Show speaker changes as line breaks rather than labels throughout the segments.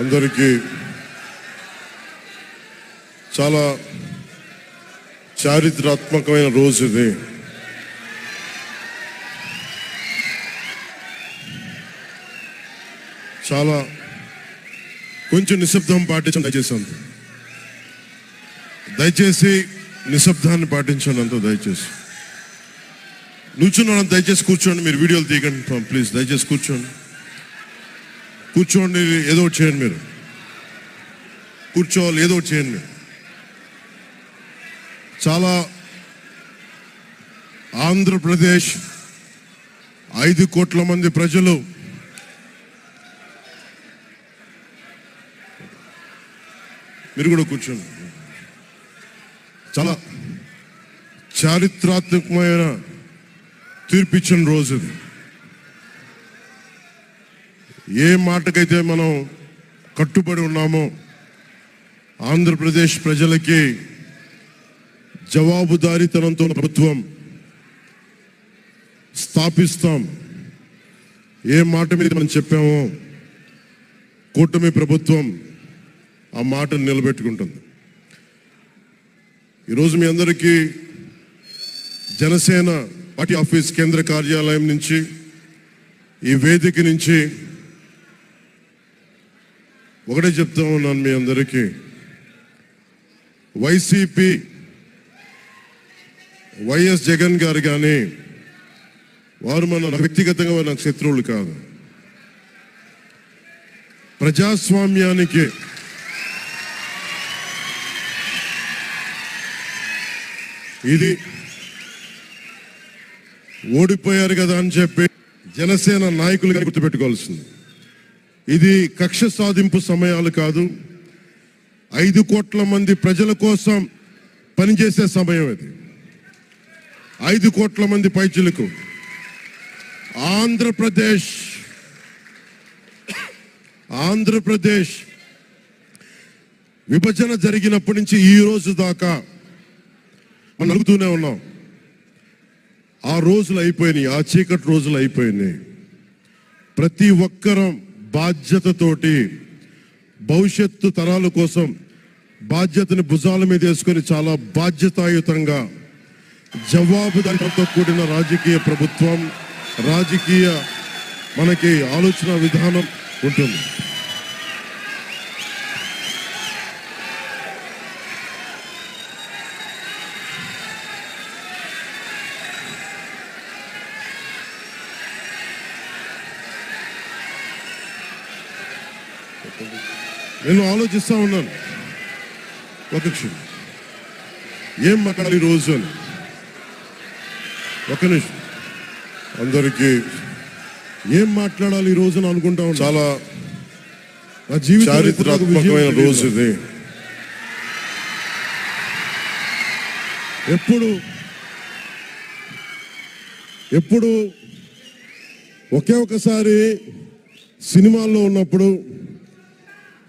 అందరికీ చాలా చారిత్రాత్మకమైన రోజు ఇది. చాలా కొంచెం నిశ్శబ్దం పాటించండి దయచేసి దయచేసి నిశ్శబ్దాన్ని పాటించండి అంత దయచేసి. నుంచున్నాను దయచేసి కూర్చోండి మీరు వీడియోలు తీయకండి ప్లీజ్ దయచేసి కూర్చోండి. కూర్చోండి ఏదో ఒకటి చేయండి మీరు. కూర్చోవాలి ఏదో చేయండి. మీరు చాలా ఆంధ్రప్రదేశ్ ఐదు కోట్ల మంది ప్రజలు మీరు కూడా కూర్చోండి. చాలా చారిత్రాత్మకమైన తీర్పిచ్చిన రోజు ఇది. ఏ మాటకైతే మనం కట్టుబడి ఉన్నామో ఆంధ్రప్రదేశ్ ప్రజలకి జవాబుదారీతనంతో ప్రభుత్వం స్థాపిస్తాం. ఏ మాట మీద మనం చెప్పామో కూటమి ప్రభుత్వం ఆ మాటను నిలబెట్టుకుంటుంది. ఈరోజు మీ అందరికీ జనసేన పార్టీ ఆఫీస్ కేంద్ర కార్యాలయం నుంచి ఈ వేదిక నుంచి ఒకటే చెప్తా ఉన్నాను మీ అందరికీ. వైసీపీ వైఎస్ జగన్ గారు కానీ వారు మన వ్యక్తిగతంగా నాకు శత్రువులు కాదు. ప్రజాస్వామ్యానికి ఇది ఓడిపోయారు కదా అని చెప్పి జనసేన నాయకులుగా గుర్తుపెట్టుకోవాల్సింది. ఇది కక్ష సాధింపు సమయాలు కాదు. ఐదు కోట్ల మంది ప్రజల కోసం పనిచేసే సమయం ఇది. ఐదు కోట్ల మంది పైచులకు ఆంధ్రప్రదేశ్ ఆంధ్రప్రదేశ్ విభజన జరిగినప్పటి నుంచి ఈ రోజు దాకా మనం అడుగుతూనే ఉన్నాం. ఆ రోజులు అయిపోయినాయి ఆ చీకటి రోజులు అయిపోయినాయి. ప్రతి ఒక్కరం బాధ్యతతోటి భవిష్యత్తు తరాల కోసం బాధ్యతని భుజాల మీద వేసుకొని చాలా బాధ్యతాయుతంగా జవాబుదారితో కూడిన రాజకీయ ప్రభుత్వం రాజకీయ మనకి ఆలోచన విధానం ఉంటుంది. నేను ఆలోచిస్తా ఉన్నాను. ఒక క్షణం ఏం మాట్లాడాలి ఈ రోజు అని? ఒక నిమిషం. అందరికీ ఏం మాట్లాడాలి ఈ రోజున అనుకుంటా చాలా నా జీవితం చారిత్రాత్మకమైన రోజు ఇది. ఎప్పుడు ఎప్పుడు ఒకే ఒకసారి సినిమాల్లో ఉన్నప్పుడు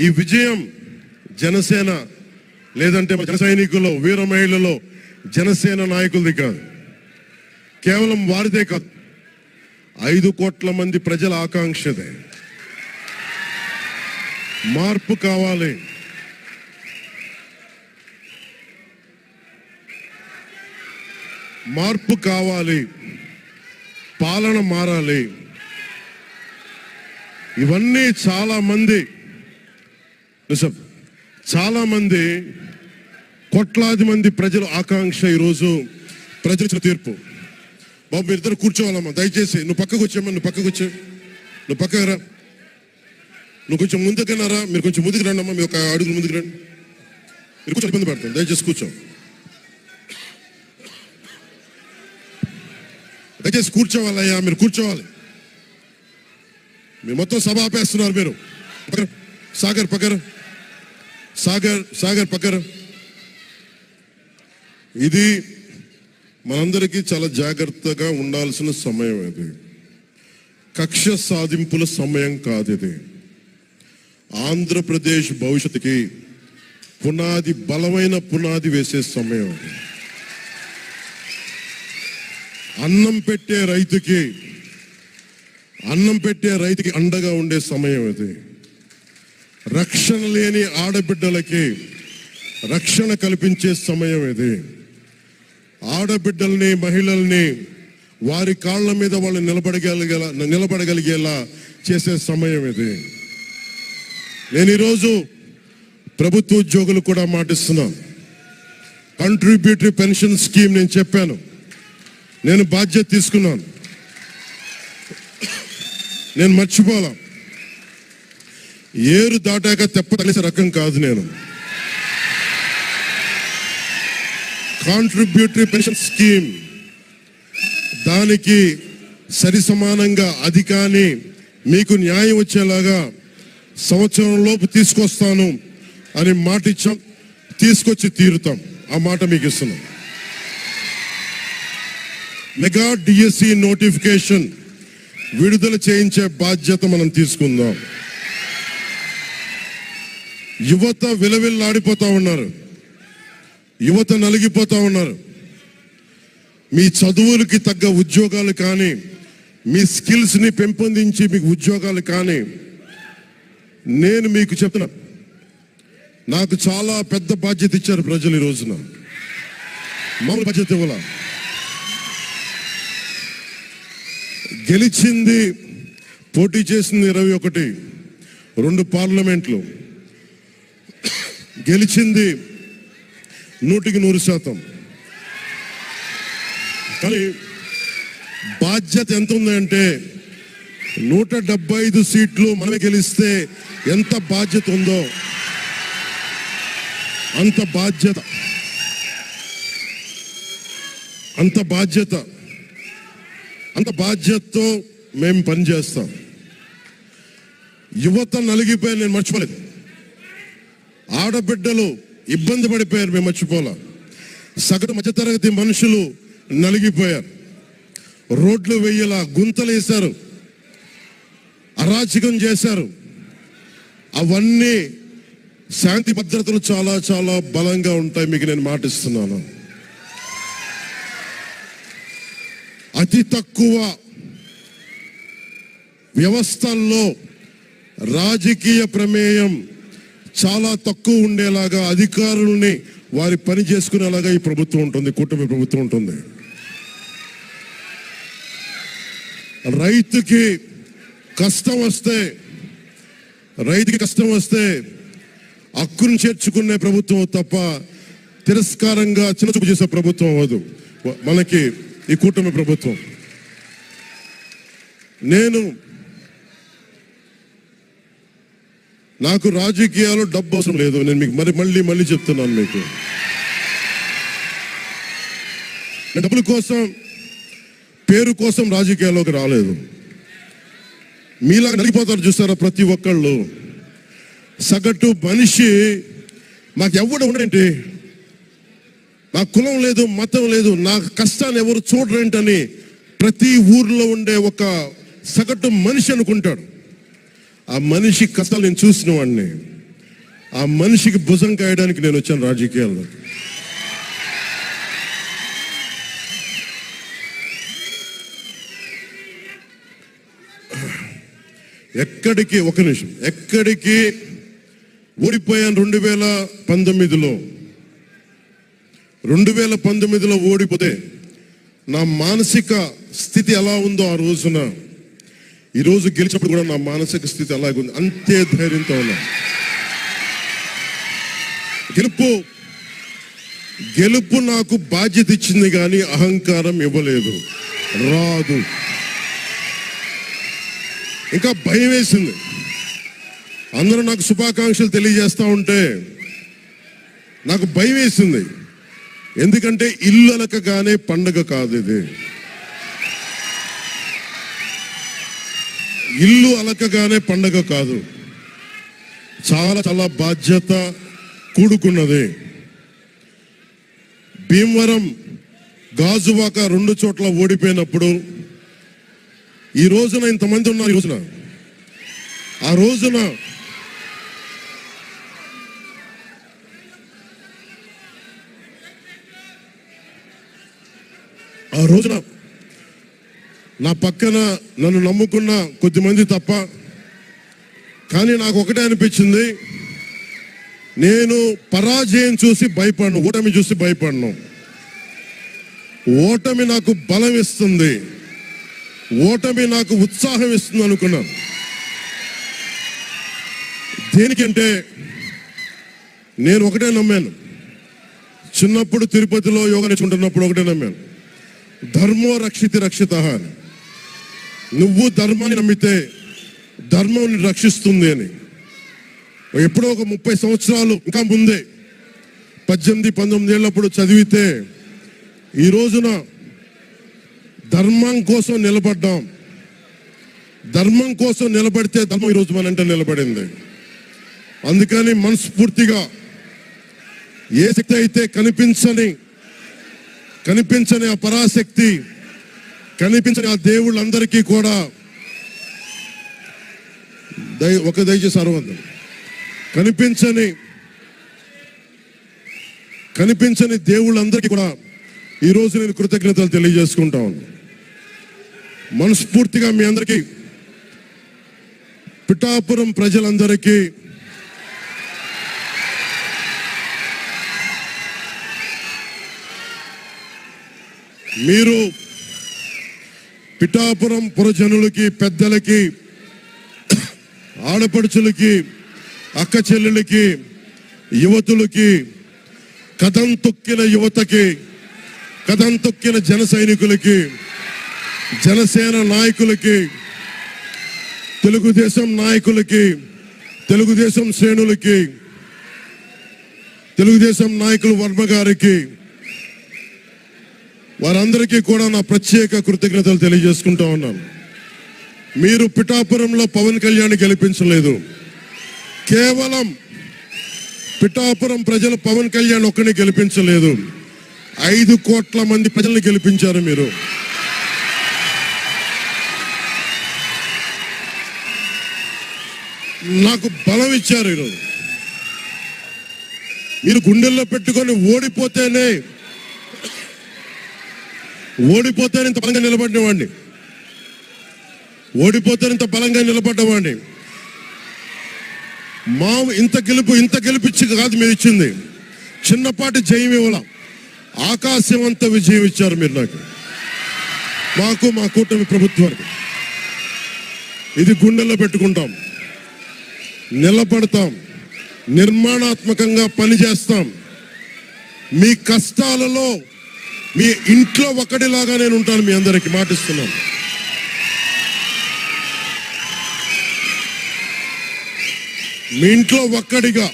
ఈ విజయం జనసేన లేదంటే మన జన సైనికులు వీర మహిళలో జనసేన నాయకులది కాదు. కేవలం వారిదే కాదు. ఐదు కోట్ల మంది ప్రజల ఆకాంక్షదే. మార్పు కావాలి. మార్పు కావాలి. పాలన మారాలి. ఇవన్నీ చాలా మంది నిజం. చాలామంది కోట్లాది మంది ప్రజల ఆకాంక్ష ఈరోజు ప్రజల ఇచ్చిన తీర్పు. బాబు మీరు ఇద్దరు కూర్చోవాలమ్మా దయచేసి. నువ్వు పక్కకు వచ్చామ్మా నువ్వు పక్కకు వచ్చా. నువ్వు పక్కకు రా. నువ్వు కొంచెం ముందుకన్నారా మీరు కొంచెం ముందుకు రండి అమ్మా మీ ఒక అడుగులు ముందుకు రండి. మీరు కొంచెం ఇబ్బంది పడతాను దయచేసి కూర్చో. దయచేసి కూర్చోవాలయ్యా మీరు కూర్చోవాలి. మీరు మొత్తం సభ ఆపేస్తున్నారు మీరు. సాగర్ పక్కన. సాగర్ సాగర్ పక్కన. ఇది మనందరికీ చాలా జాగ్రత్తగా ఉండాల్సిన సమయం ఇది. కక్ష సాధింపుల సమయం కాదు ఇది. ఆంధ్రప్రదేశ్ భవిష్యత్తుకి పునాది బలమైన పునాది వేసే సమయం. అన్నం పెట్టే రైతుకి అన్నం పెట్టే రైతుకి అండగా ఉండే సమయం ఇది. రక్షణ లేని ఆడబిడ్డలకి రక్షణ కల్పించే సమయం ఇది. ఆడబిడ్డల్ని మహిళల్ని వారి కాళ్ళ మీద వాళ్ళు నిలబడగలిగేలా నిలబడగలిగేలా చేసే సమయం ఇది. నేను ఈరోజు ప్రభుత్వ ఉద్యోగులు కూడా మాటిస్తున్నాను కంట్రిబ్యూటరీ పెన్షన్ స్కీమ్ నేను చెప్పాను. నేను బాధ్యత తీసుకున్నాను. నేను మర్చిపోలా. ఏరు దాటాక తెప్ప తలిసే రకం కాదు నేను. కాంట్రిబ్యూటరీ పెన్షన్ స్కీమ్ దానికి సరి సమానంగా అది కానీ మీకు న్యాయం వచ్చేలాగా సంవత్సరంలోపు తీసుకొస్తాను అని మాట ఇచ్చాం. తీసుకొచ్చి తీరుతాం. ఆ మాట మీకు ఇస్తున్నాం. మెగా డిఎస్సి నోటిఫికేషన్ విడుదల చేయించే బాధ్యత మనం తీసుకుందాం. యువత విలవిల్లాడిపోతా ఉన్నారు. యువత నలిగిపోతా ఉన్నారు. మీ చదువులకి తగ్గ ఉద్యోగాలు కానీ మీ స్కిల్స్ని పెంపొందించి మీకు ఉద్యోగాలు కానీ నేను మీకు చెప్తున్నా నాకు చాలా పెద్ద బాధ్యత ఇచ్చారు ప్రజలు ఈ రోజున. మామూలు బాధ్యత ఇవ్వాల? గెలిచింది పోటీ చేసింది ఇరవై ఒకటి రెండు పార్లమెంట్లు. గెలిచింది నూటికి నూరు శాతం. కానీ బాధ్యత ఎంత ఉందంటే నూట డెబ్బై ఐదు సీట్లు మనమే గెలిస్తే ఎంత బాధ్యత ఉందో అంత బాధ్యత. అంత బాధ్యత. అంత బాధ్యతతో మేము పనిచేస్తాం. యువత నలిగిపోయి నేను మర్చిపోలేదు. ఆడబిడ్డలు ఇబ్బంది పడిపోయారు మేము మర్చిపోలా. సగటు మధ్యతరగతి మనుషులు నలిగిపోయారు. రోడ్లు వెయ్యలా గుంతలు వేశారు అరాచకం చేశారు. అవన్నీ శాంతి భద్రతలు చాలా చాలా బలంగా ఉంటాయి మీకు నేను మాటిస్తున్నాను. అతి తక్కువ వ్యవస్థల్లో రాజకీయ ప్రమేయం చాలా తక్కువ ఉండేలాగా అధికారుల్ని వారి పని చేసుకునేలాగా ఈ ప్రభుత్వం ఉంటుంది కూటమి ప్రభుత్వం ఉంటుంది. రైతుకి కష్టం వస్తే రైతుకి కష్టం వస్తే హక్కును చేర్చుకునే ప్రభుత్వం తప్ప తిరస్కారంగా చిన్నచూపు చేసే ప్రభుత్వం అవ్వదు. మనకి ఈ కూటమి ప్రభుత్వం. నేను నాకు రాజకీయాలు డబ్బు అవసరం లేదు. నేను మీకు మరి మళ్ళీ మళ్ళీ చెప్తున్నాను మీకు. నేను డబ్బుల కోసం పేరు కోసం రాజకీయాల్లోకి రాలేదు. మీలా నలిగిపోతారు చూస్తారా ప్రతి ఒక్కళ్ళు. సగటు మనిషి మాకు ఎవడు ఉండేంటి? నా కులం లేదు మతం లేదు నా కష్టాన్ని ఎవరు చూడరేంటని ప్రతి ఊర్లో ఉండే ఒక సగటు మనిషి అనుకుంటాడు. ఆ మనిషి కథలు నేను చూసిన వాడిని. ఆ మనిషికి భుజం కాయడానికి నేను వచ్చాను రాజకీయాల్లో. ఎక్కడికి ఒక నిమిషం. ఎక్కడికి ఓడిపోయాను రెండు వేల పంతొమ్మిదిలో. రెండు వేల పంతొమ్మిదిలో ఓడిపోతే నా మానసిక స్థితి ఎలా ఉందో ఆ రోజున ఈరోజు గెలిచినప్పుడు కూడా నా మానసిక స్థితి అలాగే ఉంది. అంతే ధైర్యంతో ఉన్నా. గెలుపు గెలుపు నాకు బాధ్యత ఇచ్చింది కానీ అహంకారం ఇవ్వలేదు. రాదు. ఇంకా భయం వేసింది. అందరూ నాకు శుభాకాంక్షలు తెలియజేస్తూ ఉంటే నాకు భయం వేసింది. ఎందుకంటే ఇల్లలకగానే పండగ కాదు ఇది. ఇల్లు అలకగానే పండగ కాదు. చాలా చాలా బాధ్యత కూడుకున్నది. భీమవరం గాజువాక రెండు చోట్ల ఓడిపోయినప్పుడు ఈ రోజున ఇంతమంది ఉన్నారు. ఈ రోజున. ఆ రోజున ఆ రోజున నా పక్కన నన్ను నమ్ముకున్న కొద్దిమంది తప్ప కానీ నాకు ఒకటే అనిపించింది నేను పరాజయం చూసి భయపడను ఓటమి చూసి భయపడను. ఓటమి నాకు బలం ఇస్తుంది. ఓటమి నాకు ఉత్సాహం ఇస్తుంది అనుకున్నాను దేనికంటే నేను ఒకటే నమ్మాను. చిన్నప్పుడు తిరుపతిలో యోగా నేర్చుకుంటున్నప్పుడు ఒకటే నమ్మాను. ధర్మో రక్షితి రక్షిత అని. నువ్వు ధర్మాన్ని నమ్మితే ధర్మం రక్షిస్తుంది అని. ఎప్పుడో ఒక ముప్పై సంవత్సరాలు ఇంకా ముందే పద్దెనిమిది పంతొమ్మిది ఏళ్ళప్పుడు చదివితే ఈ రోజున ధర్మం కోసం నిలబడ్డాం. ధర్మం కోసం నిలబడితే ధర్మం ఈరోజు మనంటే నిలబడింది. అందుకని మనస్ఫూర్తిగా ఏ శక్తి అయితే కనిపించని కనిపించని ఆ పరాశక్తి కనిపించిన ఆ దేవుళ్ళందరికీ కూడా దయ ఒక దయచేసి అరవందం. కనిపించని కనిపించని దేవుళ్ళందరికీ కూడా ఈరోజు నేను కృతజ్ఞతలు తెలియజేసుకుంటా ఉన్నాను మనస్ఫూర్తిగా మీ అందరికీ పిఠాపురం ప్రజలందరికీ మీరు పిఠాపురం పురజనులకి పెద్దలకి ఆడపడుచులకి అక్క చెల్లెలకి యువతులకి కథం తొక్కిన యువతకి కథం తొక్కిన జన సైనికులకి జనసేన నాయకులకి తెలుగుదేశం నాయకులకి తెలుగుదేశం శ్రేణులకి తెలుగుదేశం నాయకులు వర్మ గారికి వారందరికీ కూడా నా ప్రత్యేక కృతజ్ఞతలు తెలియజేసుకుంటా ఉన్నాను. మీరు పిఠాపురంలో పవన్ కళ్యాణ్ గెలిపించలేదు. కేవలం పిఠాపురం ప్రజలు పవన్ కళ్యాణ్ ఒక్కని గెలిపించలేదు. ఐదు కోట్ల మంది ప్రజల్ని గెలిపించారు మీరు. నాకు బలం ఇచ్చారు ఈరోజు. మీరు గుండెల్లో పెట్టుకొని ఓడిపోతేనే ఓడిపోతే ఇంత బలంగా నిలబడినవాడిని ఓడిపోతే ఇంత బలంగా నిలబడ్డవాడిని మా ఇంత గెలుపు ఇంత గెలిపించి కాదు మీరు ఇచ్చింది. చిన్నపాటి జయం ఇవ్వాల. ఆకాశం అంత విజయం ఇచ్చారు మీరు నాకు. మాకు మా కూటమి ప్రభుత్వానికి. ఇది గుండెల్లో పెట్టుకుంటాం. నిలబడతాం. నిర్మాణాత్మకంగా పనిచేస్తాం. మీ కష్టాలలో మీ ఇంట్లో ఒకటిలాగా నేను ఉంటాను మీ అందరికి మాటిస్తున్నాను. మీ ఇంట్లో ఒక్కడిగా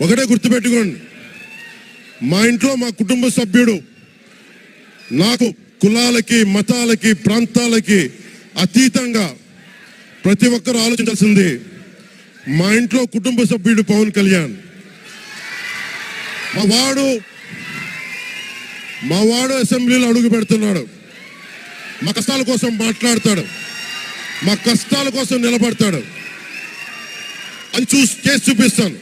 ఒకటే గుర్తుపెట్టుకోండి. మా ఇంట్లో మా కుటుంబ సభ్యుడు నాకు కులాలకి మతాలకి ప్రాంతాలకి అతీతంగా ప్రతి ఒక్కరు ఆలోచించాల్సింది మా ఇంట్లో కుటుంబ సభ్యుడు పవన్ కళ్యాణ్. మా వాడు మా వాడు అసెంబ్లీలో అడుగు పెడుతున్నాడు. మా కష్టాల కోసం మాట్లాడతాడు. మా కష్టాల కోసం నిలబడతాడు. అని చూసి చేసి చూపిస్తాను.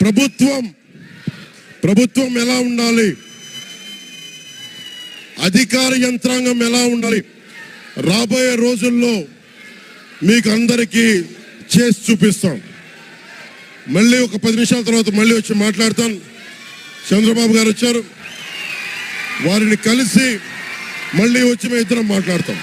ప్రభుత్వం ప్రభుత్వం ఎలా ఉండాలి? అధికార యంత్రాంగం ఎలా ఉండాలి? రాబోయే రోజుల్లో మీకు అందరికీ చేసి చూపిస్తాం మళ్ళీ ఒక పది నిమిషాల తర్వాత మళ్ళీ వచ్చి మాట్లాడతాను. చంద్రబాబు గారు వచ్చారు. వారిని కలిసి మళ్ళీ వచ్చి మేము ఇద్దరం మాట్లాడతాం.